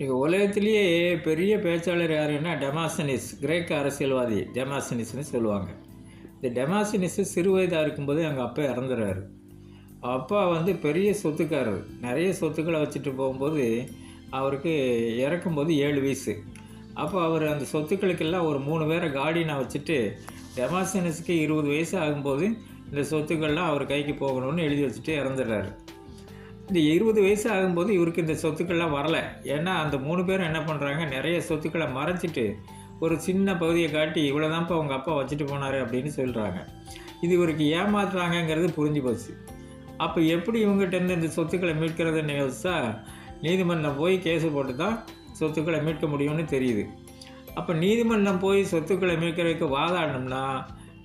இங்கே உலகத்திலேயே பெரிய பேச்சாளர் யாருன்னா டெமாசனிஸ் கிரேக்க அரசியல்வாதி டெமாசனிஸ்னு சொல்லுவாங்க. இந்த டெமாசனிஸ் சிறு வயதாக இருக்கும்போது எங்கள் அப்பா இறந்துறாரு. அப்பா வந்து பெரிய சொத்துக்காரர். நிறைய சொத்துக்களை வச்சுட்டு போகும்போது அவருக்கு இறக்கும்போது ஏழு வயசு. அப்போ அவர் அந்த சொத்துக்களுக்கெல்லாம் ஒரு மூணு பேரை கார்டியனாக வச்சுட்டு டெமாசனிஸ்க்கு இருபது வயசு ஆகும்போது இந்த சொத்துக்கள்லாம் அவர் கைக்கு போகணும்னு எழுதி வச்சுட்டு இறந்துடுறாரு இந்த இருபது வயசு ஆகும்போது இவருக்கு இந்த சொத்துக்கள்லாம் வரல. ஏன்னா அந்த மூணு பேரும் என்ன பண்ணுறாங்க நிறைய சொத்துக்களை மறைச்சிட்டு ஒரு சின்ன பகுதியை காட்டி இவ்வளோதான்ப்பா உங்கள் அப்பா வச்சுட்டு போனார் அப்படின்னு சொல்கிறாங்க இது இவருக்கு ஏமாத்துறாங்கங்கிறது புரிஞ்சு போச்சு. அப்போ எப்படி இவங்ககிட்டருந்து இந்த சொத்துக்களை மீட்கிறதுன்னு யோசிச்சா நீதிமன்றம் போய் கேஸு போட்டு தான் சொத்துக்களை மீட்க முடியும்னு தெரியுது. அப்போ நீதிமன்றம் போய் சொத்துக்களை மீட்கிறதுக்கு வாதாடணும்னா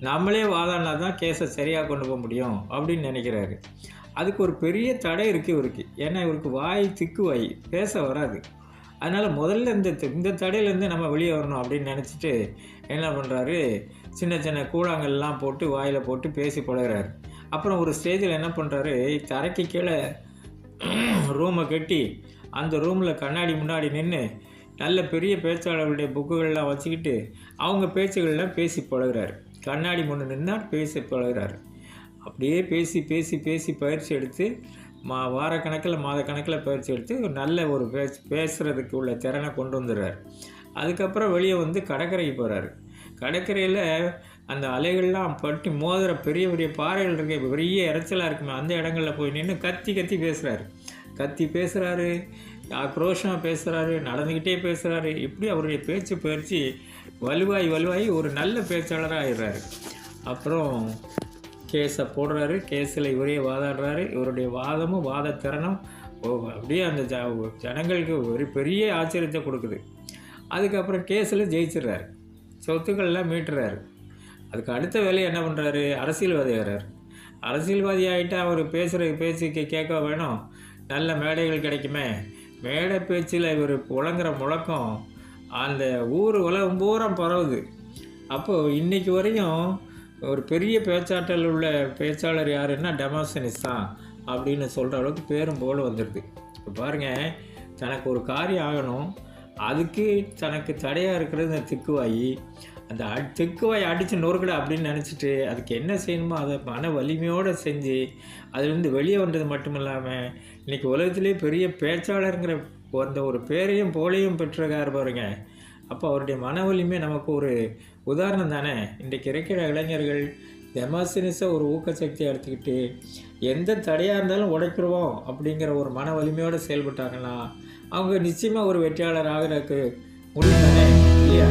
நம்மளே வாதாடினா தான் கேஸை சரியாக கொண்டு போக முடியும் அப்படின்னு நினைக்கிறாரு. அதுக்கு ஒரு பெரிய தடை இருக்குது இவருக்கு. ஏன்னா இவருக்கு வாய் திக்கு வாய் பேச வராது. அதனால் முதல்ல இந்த இந்த தடையிலேருந்து நம்ம வெளியே வரணும் அப்படின்னு நினச்சிட்டு என்ன பண்ணுறாரு சின்ன சின்ன கூழாங்கல்லாம் போட்டு வாயில் போட்டு பேசி பழகிறாரு. அப்புறம் ஒரு ஸ்டேஜில் என்ன பண்ணுறாரு தரைக்கு கீழே ரூமை கட்டி அந்த ரூமில் கண்ணாடி முன்னாடி நின்று நல்ல பெரிய பேச்சாளர்களுடைய புக்குகள்லாம் வச்சுக்கிட்டு அவங்க பேச்சுகள்லாம் பேசி பழகுறாரு. கண்ணாடி முன்னு நின்னால் பேசி பழகுறாரு. அப்படியே பேசி பேசி பேசி பயிற்சி எடுத்து மா வாரக்கணக்கில் மாதக்கணக்கில் பயிற்சி எடுத்து ஒரு நல்ல ஒரு பேச்சு பேசுகிறதுக்கு உள்ள திறனை கொண்டு வந்துடுறாரு. அதுக்கப்புறம் வெளியே வந்து கடற்கரைக்கு போகிறாரு கடற்கரையில் அந்த அலைகள்லாம் பட்டு மோதுற பெரிய பெரிய பாறைகள் இருக்க. பெரிய இறைச்சலாக இருக்குமே அந்த இடங்களில் போய் நின்று கத்தி கத்தி பேசுகிறாரு கத்தி பேசுகிறாரு ஆக்ரோஷமாக பேசுகிறாரு நடந்துக்கிட்டே பேசுகிறாரு இப்படி அவருடைய பேச்சு பயிற்சி வலுவாய் வலுவாகி ஒரு நல்ல பேச்சாளராக ஆயிடுறாரு. அப்புறம் கேஸை போடுறாரு கேஸில் இவரே வாதாடுறாரு. இவருடைய வாதமும் வாத திறனும் ஓ- அப்படியே அந்த ஜ ஜனங்களுக்கு ஒரு பெரிய ஆச்சரியத்தை கொடுக்குது. அதுக்கப்புறம் கேஸில் ஜெயிச்சிடுறாரு. சொத்துக்கள்லாம் மீட்டுறாரு. அதுக்கு அடுத்த வேலையை என்ன பண்ணுறாரு அரசியல்வாதி ஆகிறார் அரசியல்வாதி ஆகிட்டா அவர் பேசுகிற பேச்சு கேட்க வேணும். நல்ல மேடைகள் கிடைக்குமே. மேடை பேச்சில் இவர் புழங்குற முழக்கம் அந்த ஊர் உலகம் பூரா பரவுது. அப்போது இன்றைக்கி வரையும் ஒரு பெரிய பேச்சாற்றல் உள்ள பேச்சாளர் யாருன்னா டெமோசனிஸ் தான் அப்படின்னு சொல்கிற அளவுக்கு பேரும் போல் வந்துடுது இப்போ பாருங்கள் தனக்கு ஒரு காரியம் ஆகணும். அதுக்கு தனக்கு தடையாக இருக்கிறது இந்த திக்குவாயி. அந்த அ- அடித்து நொறுக்கலை அப்படின்னு நினச்சிட்டு அதுக்கு என்ன செய்யணுமோ அதை மன வலிமையோடு செஞ்சு அதுலேருந்து வெளியே வந்தது மட்டும் இல்லாமல் இன்றைக்கி உலகத்திலே பெரிய பேச்சாளருங்கிற அந்த ஒரு பேரையும் போலையும் பெற்றிருக்காரு பாருங்க. அப்போ அவருடைய மன வலிமை நமக்கு ஒரு உதாரணம் தானே? இன்றைக்கு இருக்கிற இளைஞர்கள் டெமாசினிஸை ஒரு ஊக்கசக்தியை எடுத்துக்கிட்டு எந்த தடையாக இருந்தாலும் உடைக்கிறோம் அப்படிங்கிற ஒரு மன வலிமையோடு செயல்பட்டாங்கன்னா அவங்க நிச்சயமாக ஒரு வெற்றியாளர் ஆகிறதுக்கு முடியும் தானே? இல்லையா?